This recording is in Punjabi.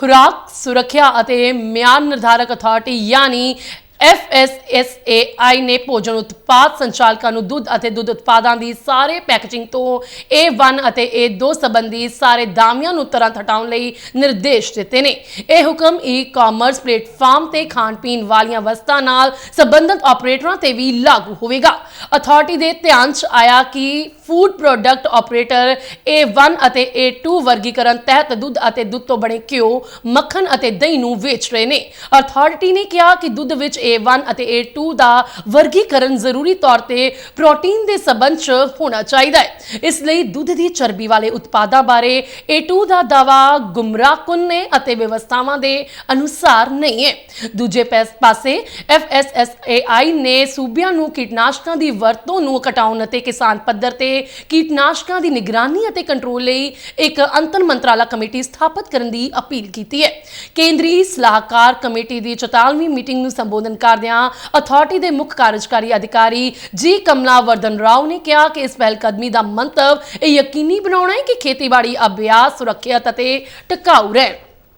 ਖੁਰਾਕ ਸੁਰੱਖਿਆ ਅਤੇ ਮਿਆਰ ਨਿਰਧਾਰਕ ਅਥਾਰਟੀ ਯਾਨੀ FSSAI ਨੇ ਭੋਜਨ ਉਤਪਾਦ ਸੰਚਾਲਕਾਂ ਨੂੰ ਦੁੱਧ ਅਤੇ ਦੁੱਧ ਉਤਪਾਦਾਂ ਦੀ ਸਾਰੇ ਪੈਕੇਜਿੰਗ ਤੋਂ A1 ਅਤੇ A2 ਸੰਬੰਧੀ ਸਾਰੇ ਦਾਅਵਿਆਂ ਨੂੰ ਤੁਰੰਤ ਹਟਾਉਣ ਲਈ ਨਿਰਦੇਸ਼ ਦਿੱਤੇ ਨੇ। ਇਹ ਹੁਕਮ ਈ-ਕਾਮਰਸ ਪਲੇਟਫਾਰਮ ਤੇ ਖਾਣ ਪੀਣ ਵਾਲੀਆਂ ਵਸਤਾਂ ਨਾਲ ਸੰਬੰਧਿਤ ਆਪਰੇਟਰਾਂ ਤੇ ਵੀ ਲਾਗੂ ਹੋਵੇਗਾ। ਅਥਾਰਟੀ ਦੇ ਧਿਆਨ 'ਚ ਆਇਆ ਕਿ ਫੂਡ ਪ੍ਰੋਡਕਟ ਆਪਰੇਟਰ A1 ਅਤੇ A2 ਵਰਗੀਕਰਨ ਤਹਿਤ ਦੁੱਧ ਅਤੇ ਦੁੱਧ ਤੋਂ ਬਣੇ ਘਿਓ, ਮੱਖਣ ਅਤੇ ਦਹੀਂ ਨੂੰ ਵੇਚ ਰਹੇ ਨੇ। ਅਥਾਰਟੀ ਨੇ ਕਿਹਾ ਕਿ ਦੁੱਧ ਵਿੱਚ A1 ਅਤੇ A2 ਦਾ ਵਰਗੀਕਰਨ ਜ਼ਰੂਰੀ ਤੌਰ ਤੇ ਪ੍ਰੋਟੀਨ ਦੇ ਸਬੰਧ 'ਚ ਹੋਣਾ ਚਾਹੀਦਾ ਹੈ। ਇਸ ਲਈ ਦੁੱਧ ਦੀ ਚਰਬੀ ਵਾਲੇ ਉਤਪਾਦਾਂ ਬਾਰੇ A2 ਦਾ ਦਾਵਾ ਗੁੰਮਰਾਹਕੁਨ ਨੇ ਅਤੇ ਵਿਵਸਥਾਵਾਂ ਦੇ ਅਨੁਸਾਰ ਨਹੀਂ ਹੈ। ਦੂਜੇ ਪੈਸ- ਪਾਸੇ FSSAI ਨੇ ਸੂਬਿਆਂ ਨੂੰ ਕੀਟਨਾਸ਼ਕਾਂ ਦੀ ਵਰਤੋਂ ਨੂੰ ਘਟਾਉਣ ਅਤੇ ਕਿਸਾਨ ਪੱਧਰ ਤੇ ਕੀਟਨਾਸ਼ਕਾਂ ਦੀ ਨਿਗਰਾਨੀ ਅਤੇ ਕੰਟਰੋਲ ਲਈ ਇੱਕ ਅੰਤਰ ਮੰਤਰਾਲਾ ਕਮੇਟੀ ਸਥਾਪਿਤ ਕਰਨ ਦੀ ਅਪੀਲ ਕੀਤੀ ਹੈ। ਕੇਂਦਰੀ ਸਲਾਹਕਾਰ ਕਮੇਟੀ ਦੀ 44ਵੀਂ ਮੀਟਿੰਗ ਨੂੰ ਸੰਬੋਧਨ ਕਰਦਿਆਂ ਅਥਾਰਟੀ ਦੇ ਮੁੱਖ ਕਾਰਜਕਾਰੀ ਅਧਿਕਾਰੀ ਜੀ ਕਮਲਾ ਵਰਦਨ ਰਾਓ ਨੇ ਕਿਹਾ ਕਿ ਇਸ ਪਹਿਲ ਕਦਮੀ ਦਾ ਮੰਤਵ ਇਹ ਯਕੀਨੀ ਬਣਾਉਣਾ ਹੈ ਕਿ ਖੇਤੀਬਾੜੀ ਅਭਿਆਸ ਸੁਰੱਖਿਅਤ ਅਤੇ ਟਿਕਾਊ ਰਹਿਣ